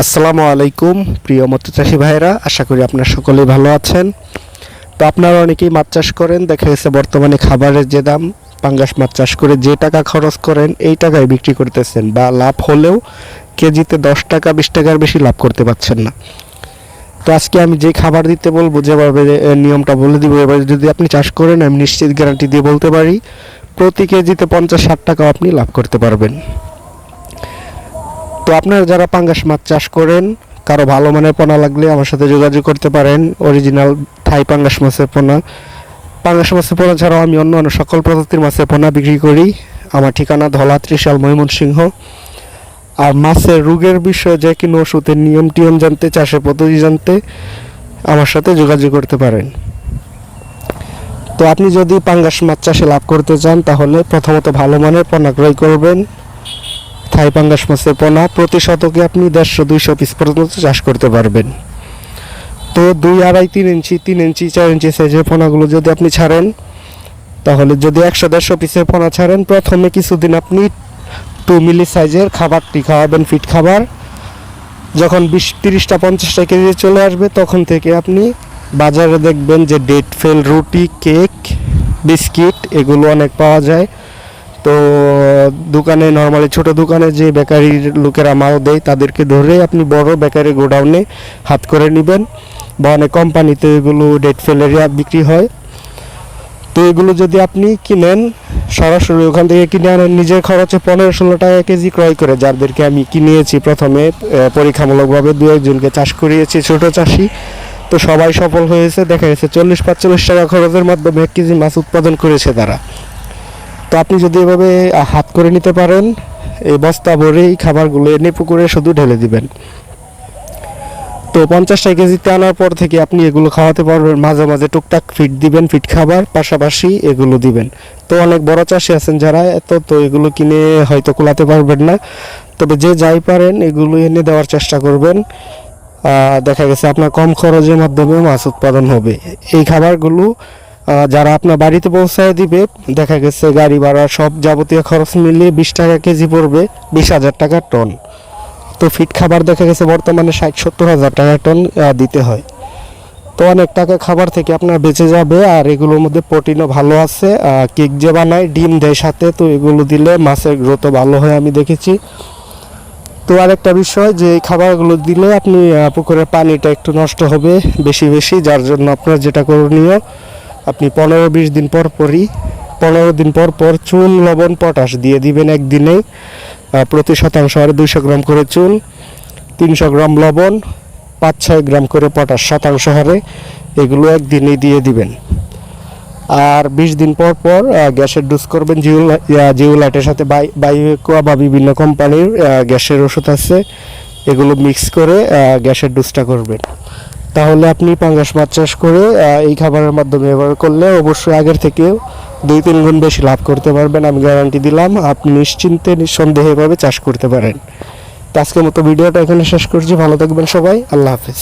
আসসালামু আলাইকুম, প্রিয় চাষি ভাইরা আশা করি আপনারা সকলেই ভালো আছেন। তো আপনারা অনেকেই মাছ চাষ করেন, দেখা গেছে বর্তমানে খাবারের যে দাম, পাঙ্গাস মাছ চাষ করে যে টাকা খরচ করেন, এই টাকায় বিক্রি করতেছেন বা লাভ হলেও কেজিতে দশ টাকা, বিশ টাকার বেশি লাভ করতে পারছেন না। তো আজকে আমি যে খাবার দিতে বলব যেভাবে নিয়মটা বলে দিব, এবার যদি আপনি চাষ করেন, আমি নিশ্চিত গ্যারান্টি দিয়ে বলতে পারি, প্রতি কেজিতে পঞ্চাশ, ষাট টাকাও আপনি লাভ করতে পারবেন। তো আপনারা যারা পাঙ্গাস মাছ চাষ করেন, কারও ভালো মানের পোনা লাগলে আমার সাথে যোগাযোগ করতে পারেন। অরিজিনাল থাই পাঙ্গাস মাছের পোনা। পাঙ্গাস মাছের পোনা ছাড়াও আমি অন্য অন্য সকল প্রজাতির মাছের পোনা বিক্রি করি। আমার ঠিকানা ধলা ত্রিশাল ময়মনসিংহ। আর মাছের রোগের বিষয়ে যে কোনো ওষুধের নিয়ম টিয়ম জানতে, চাষের পদ্ধতি জানতে আমার সাথে যোগাযোগ করতে পারেন। তো আপনি যদি পাঙ্গাস মাছ চাষে লাভ করতে চান, তাহলে প্রথমত ভালো মানের পোনা ক্রয় করবেন। থাই পাঙ্গাস মাছের পোনা প্রতি শতকে আপনি দেড়শো, দুইশো পিস পর্যন্ত চাষ করতে পারবেন। তো দুই আড়াই, তিন ইঞ্চি তিন ইঞ্চি, চার ইঞ্চি সাইজের পোনাগুলো যদি আপনি ছাড়েন, তাহলে যদি একশো, দেড়শো পিসের পোনা ছাড়েন, প্রথমে কিছুদিন আপনি টু মিলি সাইজের খাবারটি খাওয়াবেন ফিট খাবার। যখন বিশ, তিরিশটা, পঞ্চাশটা কেজি চলে আসবে, তখন থেকে আপনি বাজারে দেখবেন যে ডেট ফেল, রুটি, কেক, বিস্কিট, এগুলো অনেক পাওয়া যায়। তো দোকানে নর্মালি ছোট দোকানে যে বেকারির লোকেরা মাল দেয়, তাদেরকে ধরে আপনি বড় বেকারি গোডাউনে হাত করে নেবেন বা অনেক কোম্পানিতে এগুলো ডেট ফেলেরিয়া বিক্রি হয়। তো এগুলো যদি আপনি কিনেন, সরাসরি ওখান থেকে কিনে আনেন, নিজের খরচে পনেরো ষোলো টাকা কেজি ক্রয় করে, যাদেরকে আমি কিনিয়েছি প্রথমে পরীক্ষামূলকভাবে দু একজনকে চাষ করিয়েছি ছোট চাষি। তো সবাই সফল হয়েছে, দেখা গেছে চল্লিশ, পাঁচচল্লিশ টাকা খরচের মাধ্যমে এক কেজি মাছ উৎপাদন করেছে তারা। তো আপনি যদি এভাবে হাত করে নিতে পারেন, এই বস্তা ভরে এই খাবারগুলো এনে পুকুরে শুধু ঢেলে দিবেন। তো পঞ্চাশটা কেজিতে আনার পর থেকে আপনি এগুলো খাওয়াতে পারবেন, মাঝে মাঝে টুকটাক ফিট দিবেন ফিট খাবার, পাশাপাশি এগুলো দিবেন। তো অনেক বড় চাষি আছেন যারা, এত তো এগুলো কিনে হয়তো কোলাতে পারবেন না। তবে যে যাই পারেন, এগুলো এনে দেওয়ার চেষ্টা করবেন। দেখা গেছে আপনার কম খরচের মাধ্যমে মাছ উৎপাদন হবে। এই খাবারগুলো যারা আপনার বাড়িতে পৌঁছায় দিবে, দেখা গেছে গাড়ি ভাড়া সব যাবতীয় খরচ মিলিয়ে বিশ টাকা কেজি পড়বে বিশ হাজার টাকা টন। তো ফিট খাবার দেখা গেছে বর্তমানে ষাট সত্তর হাজার টাকা টন দিতে হয়। তো অনেক টাকা খাবার থেকে আপনার বেঁচে যাবে, আর এগুলোর মধ্যে প্রোটিনও ভালো আছে কেক যে বানায়, ডিম দেয় সাথে, তো এগুলো দিলে মাছের গ্রোথও ভালো হয় আমি দেখেছি। তো আরেকটা বিষয়, যে এই খাবারগুলো দিলে আপনি পুকুরের পানিটা একটু নষ্ট হবে বেশি বেশি, যার জন্য আপনার যেটা করণীয় আপনি পনেরো বিশ দিন পর পরই পনেরো দিন পর পর চুন লবণ পটাশ দিয়ে দিবেন একদিনেই আহ, প্রতি শতাংশ হারে দুইশো গ্রাম করে চুন তিনশো গ্রাম লবণ পাঁচ ছয় গ্রাম করে পটাশ শতাংশ হারে এগুলো একদিনেই দিয়ে দিবেন। আর বিশ দিন পর পর গ্যাসের ডোজ করবেন জিও জিও লাইটের সাথে বাই বায়োকোয়া বা বিভিন্ন কোম্পানির গ্যাসের ওষুধ আছে এগুলো মিক্স করে গ্যাসের ডোজটা করবেন। তাহলে আপনি পাঙ্গাস মাছ চাষ করে এই খাবারের মাধ্যমে ব্যবহার করলে অবশ্যই আগের থেকেও দুই তিন গুণ বেশি লাভ করতে পারবেন, আমি গ্যারান্টি দিলাম। আপনি নিশ্চিন্তে নিঃসন্দেহেভাবে চাষ করতে পারেন। তো আজকের মতো ভিডিওটা এখানে শেষ করছি। ভালো থাকবেন সবাই। আল্লাহ হাফিজ।